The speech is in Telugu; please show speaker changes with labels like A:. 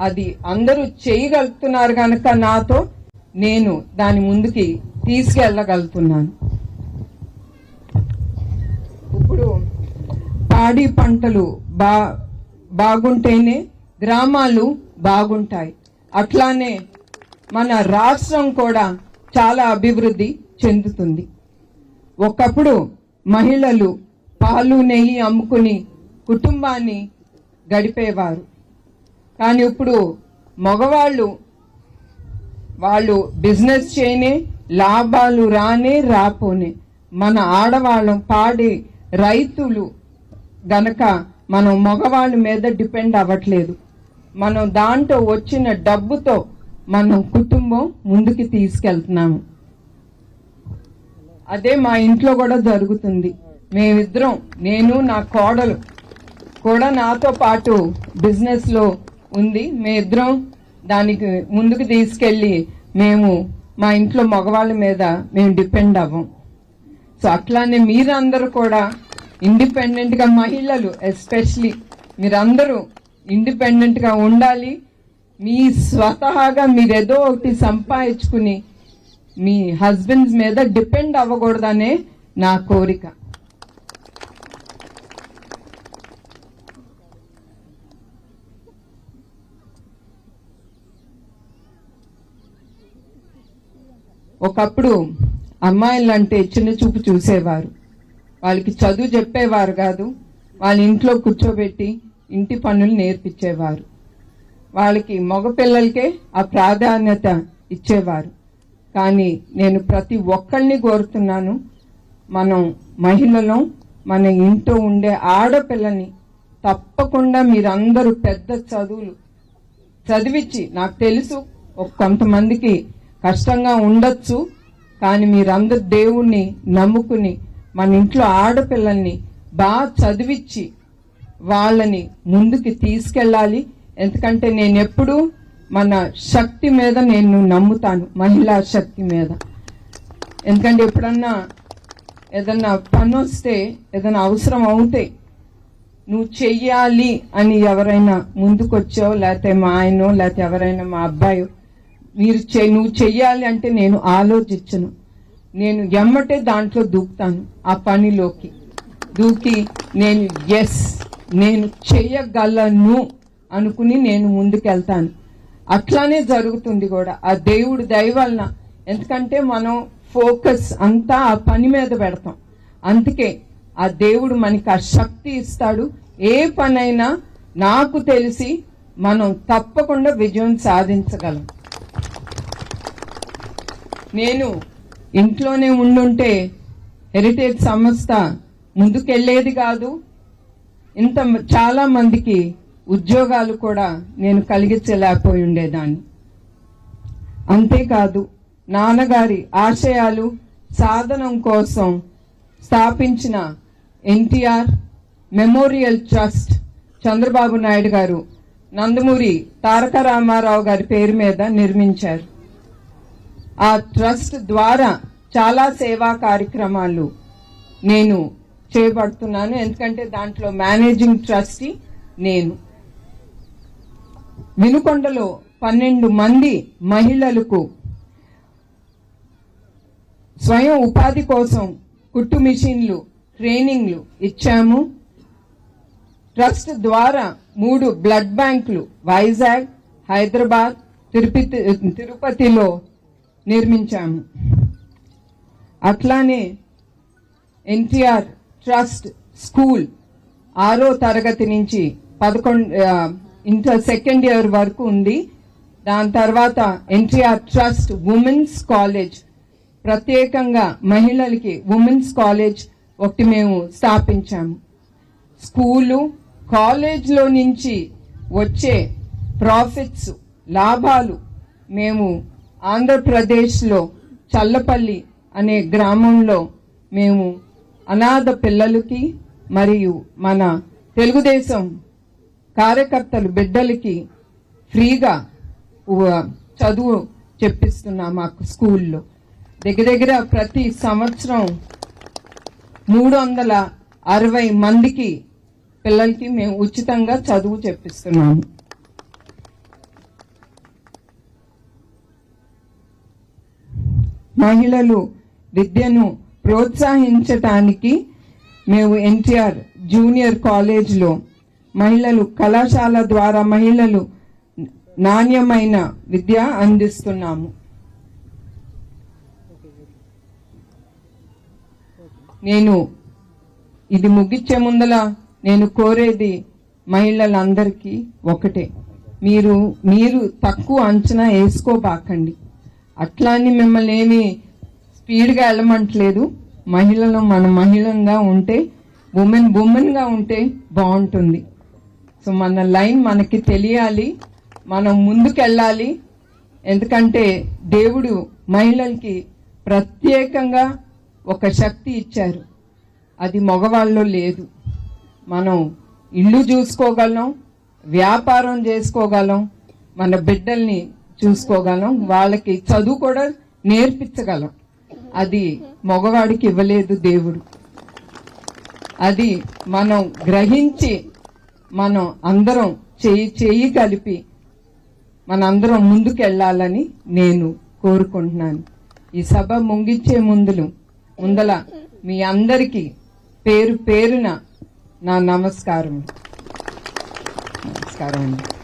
A: అది అందరూ చేయగలుగుతున్నారు కనుక నాతో నేను దాని ముందుకి తీసుకెళ్ళగలుగుతున్నాను. ఇప్పుడు పాడి పంటలు బా బాగుంటేనే గ్రామాలు బాగుంటాయి. అట్లానే మన రాష్ట్రం కూడా చాలా అభివృద్ధి చెందుతుంది. ఒకప్పుడు మహిళలు పాలు నెయ్యి అమ్ముకుని కుటుంబాన్ని గడిపేవారు. కానీ ఇప్పుడు మగవాళ్ళు వాళ్ళు బిజినెస్ చేయనే లాభాలు రానే రాపోనే. మన ఆడవాళ్ళం పాడి రైతులు గనక మనం మగవాళ్ళ మీద డిపెండ్ అవ్వట్లేదు. మనం దాంట్లో వచ్చిన డబ్బుతో మనం కుటుంబం ముందుకు తీసుకెళ్తున్నాము. అదే మా ఇంట్లో కూడా జరుగుతుంది. మేమిద్దరం నేను నా కోడలు కూడా నాతో పాటు బిజినెస్లో ఉంది. మేమిద్దరం దానికి ముందుకు తీసుకెళ్ళి మేము మా ఇంట్లో మగవాళ్ళ మీద మేము డిపెండ్ అవ్వం. సో అట్లానే మీరందరూ కూడా ఇండిపెండెంట్గా మహిళలు ఎస్పెషలీ మీరందరూ ఇండిపెండెంట్గా ఉండాలి. మీ స్వతహాగా మీరు ఏదో ఒకటి సంపాదించుకుని మీ హస్బెండ్స్ మీద డిపెండ్ అవ్వకూడదనే నా కోరిక. ఒకప్పుడు అమ్మాయిలంటే చిన్న చూపు చూసేవారు. వాళ్ళకి చదువు చెప్పేవారు కాదు వాళ్ళ ఇంట్లో కూర్చోబెట్టి ఇంటి పనులు నేర్పించేవారు. వాళ్ళకి మగపిల్లలకే ఆ ప్రాధాన్యత ఇచ్చేవారు. కానీ నేను ప్రతి ఒక్కరిని కోరుతున్నాను మనం మహిళలం మన ఇంట్లో ఉండే ఆడపిల్లని తప్పకుండా మీరందరూ పెద్ద చదువులు చదివించి నాకు తెలుసు ఒక కొంతమందికి కష్టంగా ఉండొచ్చు కానీ మీరందరు దేవుణ్ణి నమ్ముకుని మన ఇంట్లో ఆడపిల్లల్ని బాగా చదివించి వాళ్ళని ముందుకి తీసుకెళ్ళాలి. ఎందుకంటే నేను ఎప్పుడు మన శక్తి మీద నేను నమ్ముతాను మహిళా శక్తి మీద. ఎందుకంటే ఎప్పుడన్నా ఏదన్నా పని వస్తే ఏదైనా అవసరం అవుతే నువ్వు చెయ్యాలి అని ఎవరైనా ముందుకొచ్చావు లేకపోతే మా ఆయనో లేకపోతే ఎవరైనా మా అబ్బాయో మీరు చె- నువ్వు చెయ్యాలి అంటే నేను ఆలోచించను. నేను ఎమ్మటే దాంట్లో దూకుతాను ఆ పనిలోకి. దూకి నేను ఎస్ నేను చెయ్యగలను అనుకుని నేను ముందుకెళ్తాను. అట్లానే జరుగుతుంది కూడా. ఆ దేవుడు దయ వలన. ఎందుకంటే మనం ఫోకస్ అంతా ఆ పని మీద పెడతాం. అందుకే ఆ దేవుడు మనకి ఆ శక్తి ఇస్తాడు. ఏ పనైనా నాకు తెలిసి మనం తప్పకుండా విజయం సాధించగలం. నేను ఇంట్లోనే ఉండుంటే హెరిటేజ్ సంస్థ ముందుకెళ్ళేది కాదు. ఇంత చాలా మందికి ఉద్యోగాలు కూడా నేను కలిగించలేకపోయి ఉండేదాన్ని అంతేకాదు నాన్నగారి ఆశయాలు సాధనం కోసం స్థాపించిన ఎన్టీఆర్ మెమోరియల్ ట్రస్ట్ చంద్రబాబు నాయుడు గారు నందమూరి తారక రామారావు గారి పేరు మీద నిర్మించారు. ఆ ట్రస్ట్ ద్వారా చాలా సేవా కార్యక్రమాలు నేను చేపడుతున్నాను. ఎందుకంటే దాంట్లో మేనేజింగ్ ట్రస్టీ నేను. వినుకొండలో పన్నెండు మంది మహిళలకు స్వయం ఉపాధి కోసం కుట్టు మిషన్లు ట్రైనింగ్లు ఇచ్చాము. ట్రస్ట్ ద్వారా మూడు బ్లడ్ బ్యాంకులు వైజాగ్ హైదరాబాద్ తిరుపతి తిరుపతిలో నిర్మించాము. అట్లానే ఎన్టీఆర్ ట్రస్ట్ స్కూల్ ఆరో తరగతి నుంచి పదకొండు ఇంటర్ సెకండ్ ఇయర్ వరకు ఉంది. దాని తర్వాత ఎన్టీఆర్ ట్రస్ట్ ఉమెన్స్ కాలేజ్ ప్రత్యేకంగా మహిళలకి ఉమెన్స్ కాలేజ్ ఒకటి మేము స్థాపించాము. స్కూలు కాలేజ్లో నుంచి వచ్చే ప్రాఫిట్స్ లాభాలు మేము ఆంధ్రప్రదేశ్లో చల్లపల్లి అనే గ్రామంలో మేము అనాథ పిల్లలకి మరియు మన తెలుగుదేశం కార్యకర్తలు బిడ్డలకి ఫ్రీగా చదువు చెప్పిస్తున్నాం మాకు స్కూల్లో. దగ్గర దగ్గర ప్రతి సంవత్సరం మూడు వందల అరవై మందికి పిల్లలకి మేము ఉచితంగా చదువు చెప్పిస్తున్నాము. మహిళలు విద్యను ప్రోత్సహించటానికి మేము ఎన్టీఆర్ జూనియర్ కాలేజ్లో మహిళలు కళాశాల ద్వారా మహిళలు నాణ్యమైన విద్య అందిస్తున్నాము. నేను ఇది ముగిచ్చే ముందల నేను కోరేది మహిళలందరికీ ఒకటే. మీరు మీరు తక్కువ అంచనా వేసుకోబాకండి. అట్లా అని మిమ్మల్ని ఏమి స్పీడ్గా వెళ్ళమంటలేదు. మహిళలు మన మహిళంగా ఉంటే ఉమెన్ ఉమెన్గా ఉంటే బాగుంటుంది. సో మన లైన్ మనకి తెలియాలి. మనం ముందుకెళ్ళాలి. ఎందుకంటే దేవుడు మహిళలకి ప్రత్యేకంగా ఒక శక్తి ఇచ్చారు. అది మగవాళ్ళలో లేదు. మనం ఇల్లు చూసుకోగలం వ్యాపారం చేసుకోగలం మన బిడ్డల్ని చూసుకోగలం. వాళ్ళకి చదువు కూడా నేర్పించగలం. అది మగవాడికి ఇవ్వలేదు దేవుడు. అది మనం గ్రహించి మనం అందరం చేయి చేయి కలిపి మనందరం ముందుకెళ్ళాలని నేను కోరుకుంటున్నాను. ఈ సభ ముగించే ముందులు ముందల మీ అందరికీ పేరు పేరున నా నమస్కారం. నమస్కారం అండి.